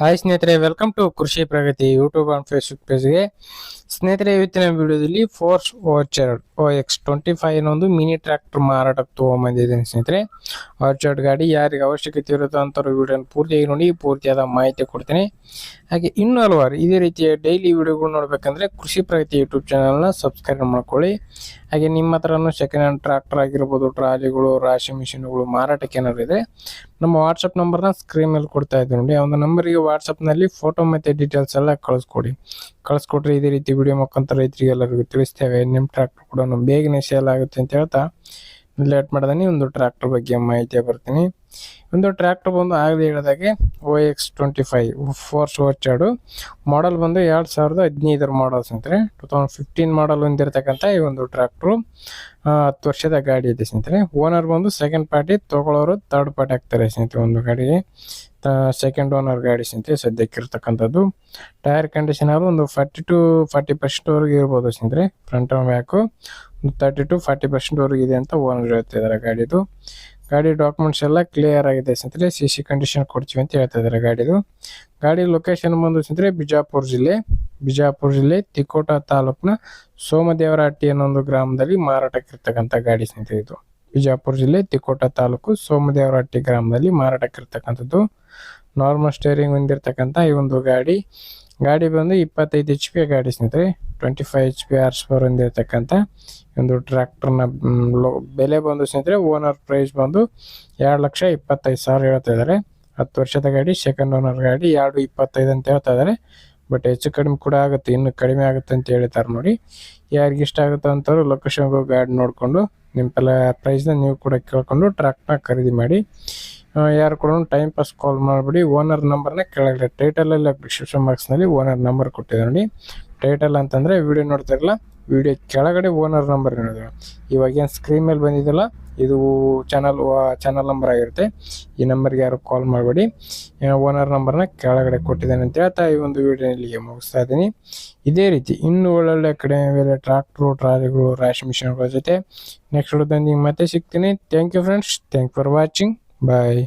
Hi ಸ್ನೇಹಿತರೆ welcome to Krishi Pragati YouTube and Facebook ಪೇಜ್ಗೆ ಸ್ನೇಹಿತರೆ, ಇವತ್ತಿನ ವಿಡಿಯೋದಲ್ಲಿ Force O X twenty five ಒಂದು ಮಿನಿ ಟ್ರ್ಯಾಕ್ಟರ್ ಮಾರಾಟಕ್ಕೆ ತೊಗೊಂಬಂದಿದ್ದೀನಿ ಸ್ನೇಹಿತರೆ. ಆರ್ಚರ್ಡ್ ಗಾಡಿ ಯಾರಿಗೆ ಅವಶ್ಯಕತೆ ಇರುತ್ತೋ ಅಂಥವ್ರು ವಿಡಿಯೋನ ಪೂರ್ತಿಯಾಗಿ ನೋಡಿ, ಪೂರ್ತಿಯಾದ ಮಾಹಿತಿ ಕೊಡ್ತೀನಿ. ಹಾಗೆ ಇನ್ನೂ ಹಲವಾರು ಇದೇ ರೀತಿಯ ಡೈಲಿ ವಿಡಿಯೋಗಳು ನೋಡಬೇಕಂದ್ರೆ ಕೃಷಿ ಪ್ರಗತಿ ಯೂಟ್ಯೂಬ್ ಚಾನಲ್ನ ಸಬ್ಸ್ಕ್ರೈಬ್ ಮಾಡ್ಕೊಳ್ಳಿ. ಹಾಗೆ ನಿಮ್ಮ ಹತ್ರನೂ ಸೆಕೆಂಡ್ ಹ್ಯಾಂಡ್ ಟ್ರ್ಯಾಕ್ಟರ್ ಆಗಿರ್ಬೋದು, ಟ್ರಾಲಿಗಳು, ರಾಶಿ ಮಿಷಿನ್ಗಳು ಮಾರಾಟಕ್ಕೆ ಏನಾದ್ರು ಇದೆ ನಮ್ಮ ವಾಟ್ಸಪ್ ನಂಬರ್ನ ಸ್ಕ್ರೀನ್ ಮೇಲೆ ಕೊಡ್ತಾ ಇದ್ದೀನಿ ನೋಡಿ. ಆ ಒಂದು ನಂಬರಿಗೆ ವಾಟ್ಸಪ್ನಲ್ಲಿ ಫೋಟೋ ಮತ್ತು ಡೀಟೇಲ್ಸ್ ಎಲ್ಲ ಕಳಿಸ್ಕೊಡಿ. ಕಳಿಸ್ಕೊಟ್ರೆ ಇದೇ ರೀತಿ ವಿಡಿಯೋ ಮುಖಾಂತರ ರೈತರಿಗೆ ಎಲ್ಲರಿಗೂ ತಿಳಿಸ್ತೇವೆ. ನಿಮ್ಮ ಟ್ರ್ಯಾಕ್ಟರ್ ಕೂಡ ಬೇಗನೆ ಸೇಲ್ ಆಗುತ್ತೆ ಅಂತ ಹೇಳ್ತಾ ಲೇಟ್ ಮಾಡ್ದಾನೆ ಒಂದು ಟ್ರ್ಯಾಕ್ಟರ್ ಬಗ್ಗೆ ಮಾಹಿತಿ ಬರ್ತೀನಿ. ಒಂದು ಟ್ರ್ಯಾಕ್ಟರ್ ಬಂದು ಆಗಲೇ ಹೇಳಿದಾಗೆ O X twenty five Force orchard model ಬಂದು ಎರಡು ಸಾವಿರದ ಹದಿನೈದರ ಮಾಡಲ್ಸ್ ಅಂತಾರೆ ಟು ತೌಸಂಡ್ ಫಿಫ್ಟೀನ್ ಮಾಡಲ್ ಹೊಂದಿರತಕ್ಕಂಥ ಈ ಒಂದು ಟ್ರ್ಯಾಕ್ಟ್ರು ಹತ್ತು ವರ್ಷದ ಗಾಡಿ ಇದೆ ಸ್ನೇಹಿತರೆ. ಓನರ್ ಬಂದು ಸೆಕೆಂಡ್ ಪಾರ್ಟಿ ತಗೊಳ್ಳೋರು ತರ್ಡ್ ಪಾರ್ಟಿ ಆಗ್ತಾರೆ ಸ್ನೇಹಿತರೆ ಒಂದು ಗಾಡಿಗೆ. ಸೆಕೆಂಡ್ ಓನರ್ ಗಾಡಿ ಸ್ನೇಹಿತರೆ ಸದ್ಯಕ್ಕೆ ಇರ್ತಕ್ಕಂಥದ್ದು. ಟೈರ್ ಕಂಡೀಷನ್ ಆದರೂ ಒಂದು ಫಾರ್ಟಿ ಟು ಫಾರ್ಟಿ ಪರ್ಸೆಂಟ್ವರೆಗೆ ಇರ್ಬೋದು ಸ್ನೇಹಿತರೆ. Front back thirty to forty ಪರ್ಸೆಂಟ್ವರೆಗೆ ಇದೆ ಅಂತ ಓನರ್ ಹೇಳ್ತಿದ್ದಾರೆ ಗಾಡಿದು. ಗಾಡಿ ಡಾಕ್ಯುಮೆಂಟ್ಸ್ ಎಲ್ಲ ಕ್ಲಿಯರ್ ಆಗಿದೆ ಸ್ನೇಹಿತರೆ. ಸಿ ಸಿ ಕಂಡೀಷನ್ ಕೊಡ್ತೀವಿ ಅಂತ ಹೇಳ್ತಾ ಇದ್ದಾರೆ ಗಾಡಿದು. ಗಾಡಿ ಲೊಕೇಶನ್ ಬಂದು ಸ್ನೇಹಿತರೆ, ಬಿಜಾಪುರ ಜಿಲ್ಲೆ. ಬಿಜಾಪುರ ಜಿಲ್ಲೆ, ತಿಕೋಟ ತಾಲೂಕಿನ ಸೋಮದೇವರಹಟ್ಟಿ ಅನ್ನೋ ಒಂದು ಗ್ರಾಮದಲ್ಲಿ ಮಾರಾಟಕ್ಕೆ ಇರ್ತಕ್ಕಂಥ ಗಾಡಿ ಸ್ನೇಹಿತರೆ ಇದು. ಬಿಜಾಪುರ ಜಿಲ್ಲೆ, ತಿಕೋಟ ತಾಲೂಕು, ಸೋಮದೇವರಹಟ್ಟಿ ಗ್ರಾಮದಲ್ಲಿ ಮಾರಾಟಕ್ಕೆ ಇರ್ತಕ್ಕಂಥದ್ದು ನಾರ್ಮಲ್ ಸ್ಟೇರಿಂಗ್ ಹೊಂದಿರತಕ್ಕಂಥ ಈ ಒಂದು ಗಾಡಿ. ಗಾಡಿ ಬಂದು ಇಪ್ಪತ್ತೈದು ಎಚ್ ಪಿ ಗಾಡಿ ಸ್ನೇಹಿತರೆ. Twenty five H P horse power ಹೊಂದಿರತಕ್ಕಂಥ ಒಂದು ಟ್ರ್ಯಾಕ್ಟರ್ನ ಬೆಲೆ ಬಂದು ಸ್ನೇಹಿತರೆ ಓನರ್ ಪ್ರೈಸ್ ಬಂದು ಎರಡು ಲಕ್ಷ ಇಪ್ಪತ್ತೈದು ಸಾವಿರ ಹೇಳ್ತಾ ಇದ್ದಾರೆ. ಹತ್ತು ವರ್ಷದ ಗಾಡಿ ಸೆಕೆಂಡ್ ಓನರ್ ಗಾಡಿ ಎರಡು ಇಪ್ಪತ್ತೈದು ಅಂತ ಹೇಳ್ತಾ ಇದ್ದಾರೆ. ಬಟ್ ಹೆಚ್ಚು ಕಡಿಮೆ ಕೂಡ ಆಗುತ್ತೆ, ಇನ್ನು ಕಡಿಮೆ ಆಗುತ್ತೆ ಅಂತ ಹೇಳ್ತಾರೆ ನೋಡಿ. ಯಾರಿಗೆ ಇಷ್ಟ ಆಗುತ್ತೆ ಅಂತಾರು ಲೊಕೇಶನ್ಗೆ ಹೋಗಿ ಗಾಡಿ ನೋಡಿಕೊಂಡು ನಿಮ್ಮ ಪ್ರೈಸ್ನ ನೀವು ಕೂಡ ಕೇಳ್ಕೊಂಡು ಟ್ರ್ಯಾಕ್ಟರ್ನ ಖರೀದಿ ಮಾಡಿ. ಯಾರು ಕೂಡ ಟೈಮ್ ಪಾಸ್ ಕಾಲ್ ಮಾಡಿಬಿಡಿ. ಓನರ್ ನಂಬರ್ನ ಕೆಳಗಡೆ ಟೈಟಲಲ್ಲಿ ಡಿಸ್ಕ್ರಿಪ್ಷನ್ ಬಾಕ್ಸ್ನಲ್ಲಿ ಓನರ್ ನಂಬರ್ ಕೊಟ್ಟಿದೆ ನೋಡಿ. ಟೈಟಲ್ ಅಂತಂದರೆ ವಿಡಿಯೋ ನೋಡ್ತಿರಲ್ಲ ವಿಡಿಯೋ ಕೆಳಗಡೆ ಓನರ್ ನಂಬರ್ ಇರೋದು. ಇವಾಗ ಏನು ಸ್ಕ್ರೀನ್ ಮೇಲೆ ಬಂದಿದ್ದಲ್ಲ ಇದು ಚಾನಲ್ ಚಾನಲ್ ನಂಬರ್ ಆಗಿರುತ್ತೆ. ಈ ನಂಬರ್ಗೆ ಯಾರು ಕಾಲ್ ಮಾಡಬೇಡಿ. ಓನರ್ ನಂಬರ್ನ ಕೆಳಗಡೆ ಕೊಟ್ಟಿದ್ದೇನೆ ಅಂತ ಹೇಳ್ತಾ ಈ ಒಂದು ವಿಡಿಯೋ ಇಲ್ಲಿಗೆ ಮುಗಿಸ್ತಾ ಇದ್ದೀನಿ. ಇದೇ ರೀತಿ ಇನ್ನೂ ಒಳ್ಳೊಳ್ಳೆ ಕಡೆ ಬೇರೆ ಟ್ರಾಕ್ಟ್ರು ಟ್ರಾಲಿಗಳು ರಾಶಿ ಮಿಷಿನ್ಗಳ ಜೊತೆ ನೆಕ್ಸ್ಟ್ ವಿಡಿಯೋದೊಂದಿಗೆ ಮತ್ತೆ ಸಿಗ್ತೀನಿ. Thank you friends thank for watching bye